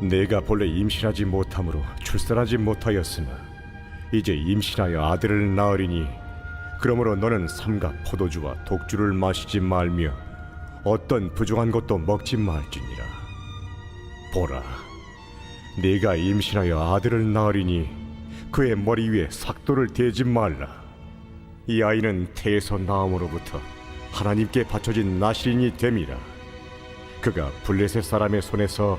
내가 본래 임신하지 못함으로 출산하지 못하였으나 이제 임신하여 아들을 낳으리니 그러므로 너는 삼가 포도주와 독주를 마시지 말며 어떤 부정한 것도 먹지 말지니라. 보라, 네가 임신하여 아들을 낳으리니 그의 머리 위에 삭도를 대지 말라. 이 아이는 태에서 나음으로부터 하나님께 바쳐진 나시린이 됨이라. 그가 블레셋 사람의 손에서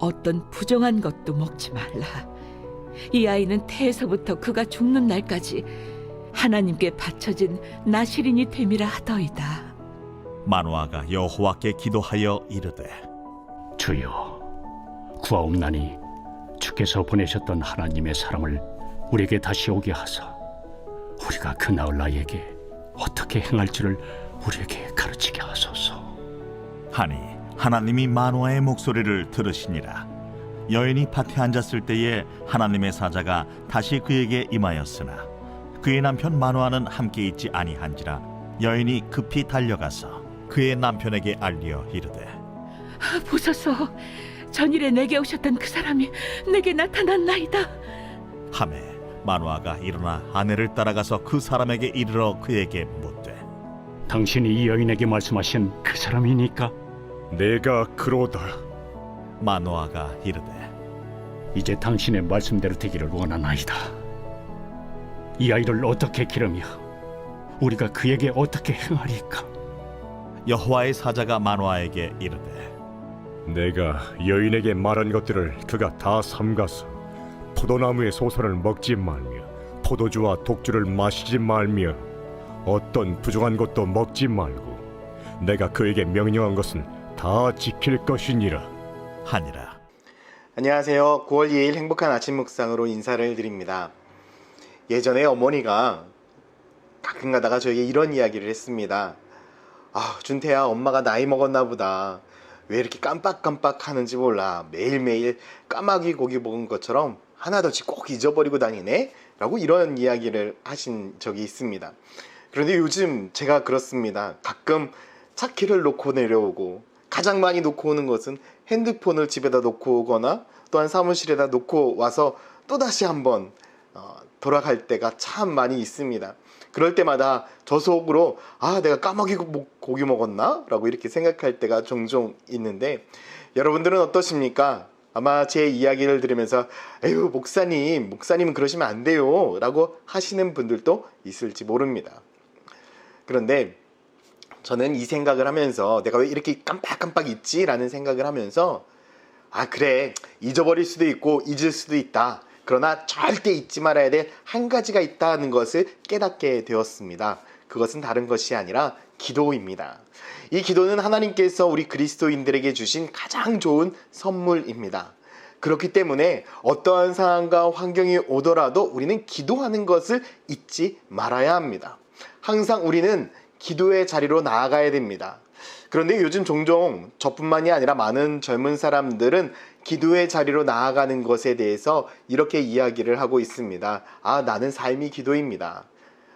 어떤 부정한 것도 먹지 말라 이 아이는 태에서부터 그가 죽는 날까지 하나님께 바쳐진 나시린이 됨이라 하더이다. 마누아가 여호와께 기도하여 이르되 주여 구하옵나니 주께서 보내셨던 하나님의 사람을 우리에게 다시 오게 하사 우리가 그 나을 나에게 어떻게 행할지를 우리에게 가르치게 하소서 하니 하나님이 마누아의 목소리를 들으시니라 여인이 밭에 앉았을 때에 하나님의 사자가 다시 그에게 임하였으나 그의 남편 마누아는 함께 있지 아니한지라 여인이 급히 달려가서 그의 남편에게 알리어 이르되 아, 보소서, 전일에 내게 오셨던 그 사람이 내게 나타났나이다. 하매 마누아가 일어나 아내를 따라가서 그 사람에게 이르러 그에게 묻되 당신이 이 여인에게 말씀하신 그 사람이니까 내가 그로다. 마누아가 이르되 이제 당신의 말씀대로 되기를 원하나이다 이 아이를 어떻게 기르며 우리가 그에게 어떻게 행하리까 여호와의 사자가 마누아에게 이르되 내가 여인에게 말한 것들을 그가 다 삼가서 포도나무의 소선을 먹지 말며 포도주와 독주를 마시지 말며 어떤 부정한 것도 먹지 말고 내가 그에게 명령한 것은 다 지킬 것이니라. 하니라 안녕하세요. 9월 2일 행복한 아침 묵상으로 인사를 드립니다. 예전에 어머니가 가끔 가다가 저에게 이런 이야기를 했습니다. 아, 준태야, 엄마가 나이 먹었나 보다. 왜 이렇게 깜빡깜빡 하는지 몰라. 매일매일 까마귀 고기 먹은 것처럼 하나둘씩 꼭 잊어버리고 다니네? 라고 이런 이야기를 하신 적이 있습니다. 그런데 요즘 제가 그렇습니다. 가끔 차키를 놓고 내려오고 가장 많이 놓고 오는 것은 핸드폰을 집에다 놓고 오거나 또한 사무실에다 놓고 와서 또다시 한번 어, 돌아갈 때가 참 많이 있습니다. 그럴 때마다 저 속으로 아 내가 까마귀 고- 고기 먹었나? 라고 이렇게 생각할 때가 종종 있는데 여러분들은 어떠십니까? 아마 제 이야기를 들으면서 에휴 목사님 목사님은 그러시면 안 돼요 라고 하시는 분들도 있을지 모릅니다. 그런데 저는 이 생각을 하면서 내가 왜 이렇게 깜빡깜빡 있지? 라는 생각을 하면서 아 그래 잊어버릴 수도 있고 잊을 수도 있다. 그러나 절대 잊지 말아야 될 한 가지가 있다는 것을 깨닫게 되었습니다. 그것은 다른 것이 아니라 기도입니다. 이 기도는 하나님께서 우리 그리스도인들에게 주신 가장 좋은 선물입니다. 그렇기 때문에 어떠한 상황과 환경이 오더라도 우리는 기도하는 것을 잊지 말아야 합니다. 항상 우리는 기도의 자리로 나아가야 됩니다. 그런데 요즘 종종 저뿐만이 아니라 많은 젊은 사람들은 기도의 자리로 나아가는 것에 대해서 이렇게 이야기를 하고 있습니다. 아, 나는 삶이 기도입니다.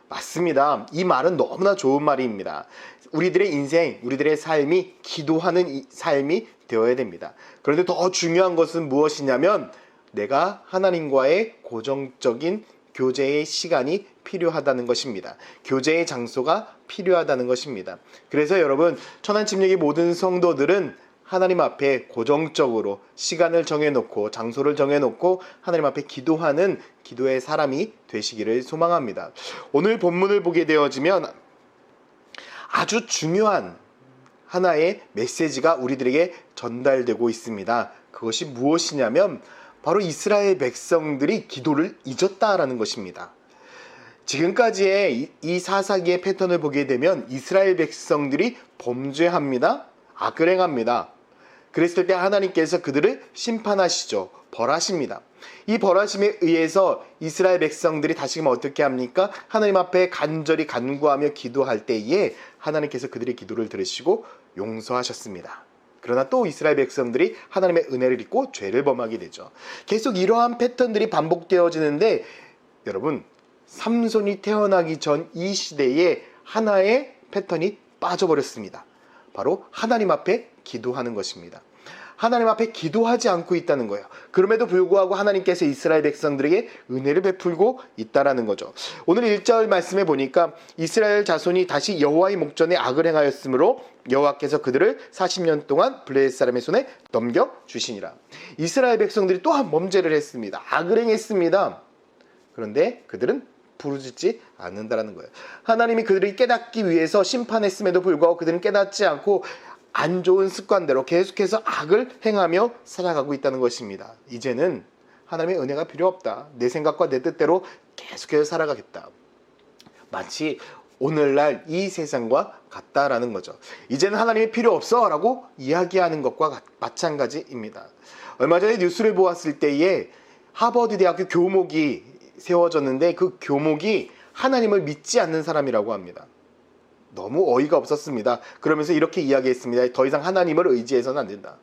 맞습니다. 이 말은 너무나 좋은 말입니다. 우리들의 인생, 우리들의 삶이 기도하는 이 삶이 되어야 됩니다. 그런데 더 중요한 것은 무엇이냐면 내가 하나님과의 고정적인 교제의 시간이 필요하다는 것입니다. 교제의 장소가 필요하다는 것입니다. 그래서 여러분 천안 침례의 모든 성도들은 하나님 앞에 고정적으로 시간을 정해놓고 장소를 정해놓고 하나님 앞에 기도하는 기도의 사람이 되시기를 소망합니다. 오늘 본문을 보게 되어지면 아주 중요한 하나의 메시지가 우리들에게 전달되고 있습니다. 그것이 무엇이냐면 바로 이스라엘 백성들이 기도를 잊었다라는 것입니다. 지금까지의 이- 이 사사기의 패턴을 보게 되면 이스라엘 백성들이 범죄합니다. 악을 행합니다. 그랬을 때 하나님께서 그들을 심판하시죠. 벌하십니다. 이 벌하심에 의해서 이스라엘 백성들이 다시금 어떻게 합니까? 하나님 앞에 간절히 간구하며 기도할 때에 하나님께서 그들의 기도를 들으시고 용서하셨습니다. 그러나 또 이스라엘 백성들이 하나님의 은혜를 잊고 죄를 범하게 되죠. 계속 이러한 패턴들이 반복되어지는데 여러분 삼손이 태어나기 전 이 시대에 하나의 패턴이 빠져버렸습니다. 바로 하나님 앞에 기도하는 것입니다. 하나님 앞에 기도하지 않고 있다는 거예요. 그럼에도 불구하고 하나님께서 이스라엘 백성들에게 은혜를 베풀고 있다라는 거죠. 오늘 1절 말씀에 보니까 이스라엘 자손이 다시 여호와의 목전에 악을 행하였으므로 여호와께서 그들을 40년 동안 블레셋 사람의 손에 넘겨 주시니라. 이스라엘 백성들이 또한 범죄를 했습니다. 악을 행했습니다. 그런데 그들은 부르짖지 않는다라는 거예요. 하나님이 그들을 깨닫기 위해서 심판했음에도 불구하고 그들은 깨닫지 않고 안 좋은 습관대로 계속해서 악을 행하며 살아가고 있다는 것입니다. 이제는 하나님의 은혜가 필요 없다. 내 생각과 내 뜻대로 계속해서 살아가겠다. 마치 오늘날 이 세상과 같다라는 거죠. 이제는 하나님이 필요 없어 라고 이야기하는 것과 같- 마찬가지입니다. 얼마 전에 뉴스를 보았을 때에 하버드 대학교 교목이 세워졌는데 그 교목이 하나님을 믿지 않는 사람이라고 합니다. 너무 어이가 없었습니다. 그러면서 이렇게 이야기했습니다. 더 이상 하나님을 의지해서는 안 된다.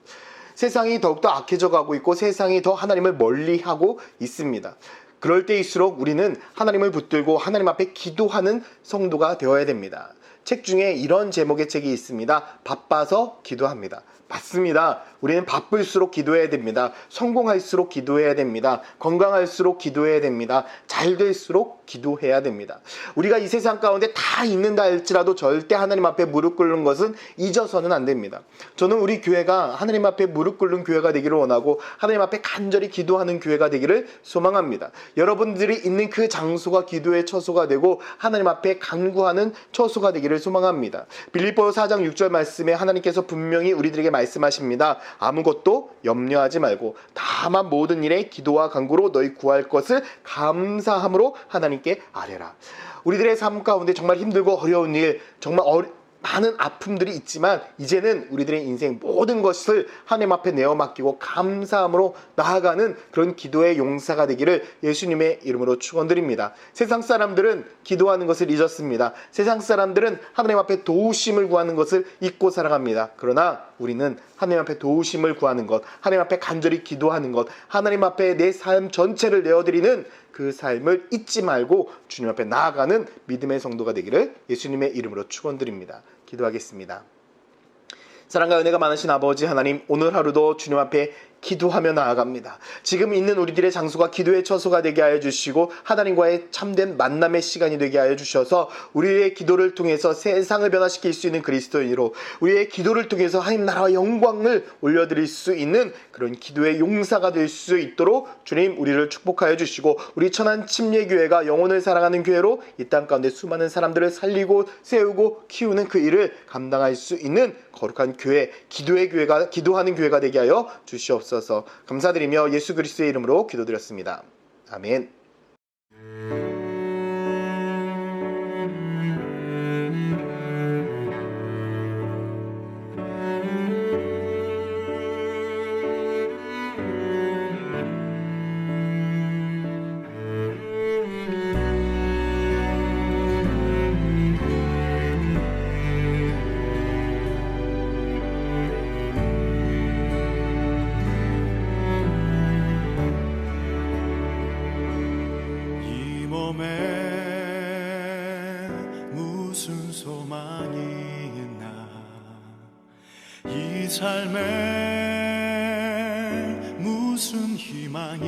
세상이 더욱더 악해져 가고 있고 세상이 더 하나님을 멀리하고 있습니다. 그럴 때일수록 우리는 하나님을 붙들고 하나님 앞에 기도하는 성도가 되어야 됩니다. 책 중에 이런 제목의 책이 있습니다. 바빠서 기도합니다. 맞습니다. 우리는 바쁠수록 기도해야 됩니다. 성공할수록 기도해야 됩니다. 건강할수록 기도해야 됩니다. 잘 될수록 기도해야 됩니다. 우리가 이 세상 가운데 다 있는다 할지라도 절대 하나님 앞에 무릎 꿇는 것은 잊어서는 안 됩니다. 저는 우리 교회가 하나님 앞에 무릎 꿇는 교회가 되기를 원하고 하나님 앞에 간절히 기도하는 교회가 되기를 소망합니다. 여러분들이 있는 그 장소가 기도의 처소가 되고 하나님 앞에 간구하는 처소가 되기를 소망합니다. 빌립보 4장 6절 말씀에 하나님께서 분명히 우리들에게 말씀하십니다. 아무것도 염려하지 말고 다만 모든 일에 기도와 간구로 너희 구할 것을 감사함으로 하나님 께 아뢰라. 우리들의 삶 가운데 정말 힘들고 어려운 일, 정말 어려, 많은 아픔들이 있지만 이제는 우리들의 인생 모든 것을 하나님 앞에 내어 맡기고 감사함으로 나아가는 그런 기도의 용사가 되기를 예수님의 이름으로 축원드립니다. 세상 사람들은 기도하는 것을 잊었습니다. 세상 사람들은 하나님 앞에 도우심을 구하는 것을 잊고 살아갑니다. 그러나 우리는 하나님 앞에 도우심을 구하는 것, 하나님 앞에 간절히 기도하는 것, 하나님 앞에 내 삶 전체를 내어드리는 그 삶을 잊지 말고 주님 앞에 나아가는 믿음의 성도가 되기를 예수님의 이름으로 축원드립니다. 기도하겠습니다. 사랑과 은혜가 많으신 아버지 하나님 오늘 하루도 주님 앞에 기도하며 나아갑니다. 지금 있는 우리들의 장소가 기도의 처소가 되게 하여 주시고 하나님과의 참된 만남의 시간이 되게 하여 주셔서 우리의 기도를 통해서 세상을 변화시킬 수 있는 그리스도인으로 우리의 기도를 통해서 하나님 나라와 영광을 올려드릴 수 있는 그런 기도의 용사가 될 수 있도록 주님 우리를 축복하여 주시고 우리 천안 침례교회가 영혼을 사랑하는 교회로 이 땅 가운데 수많은 사람들을 살리고 세우고 키우는 그 일을 감당할 수 있는 거룩한 교회, 기도의 교회가 기도하는 교회가 되게 하여 주시옵소서. 감사드리며 예수 그리스도의 이름으로 기도드렸습니다. 아멘.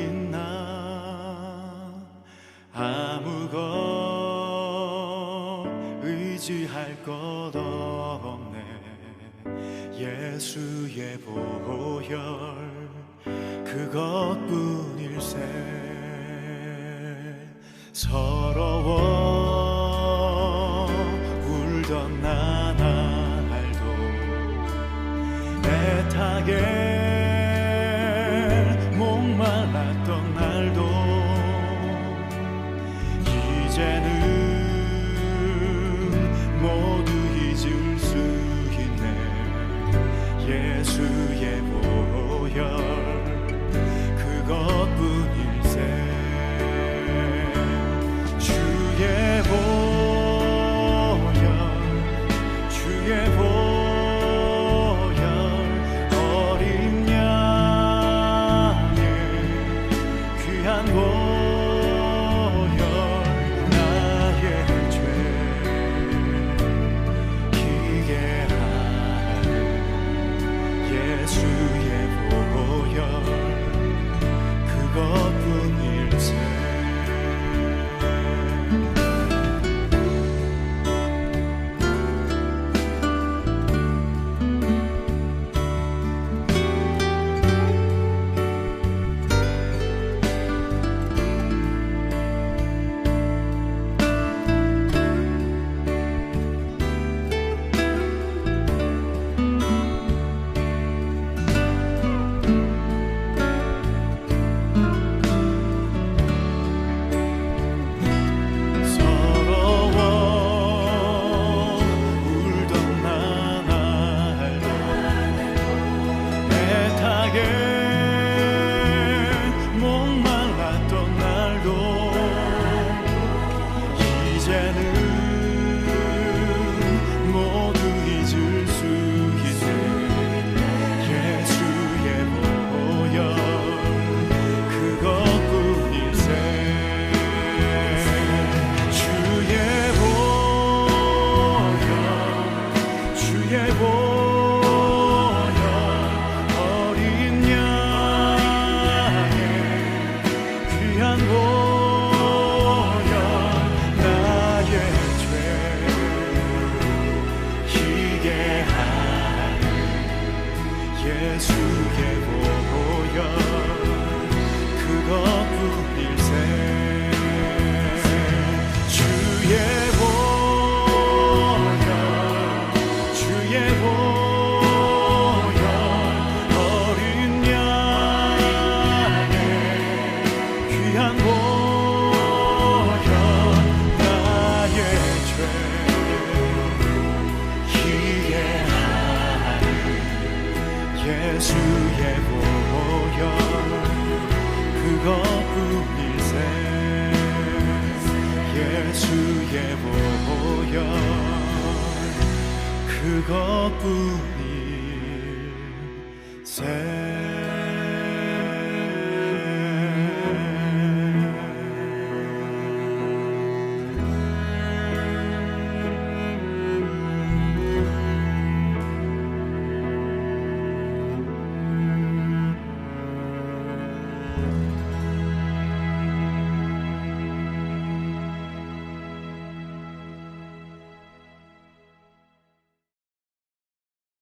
있나? 아무것 의지할 것 없네. 예수의 보혈 그것뿐일세. 서러워 울던 나날도 애타게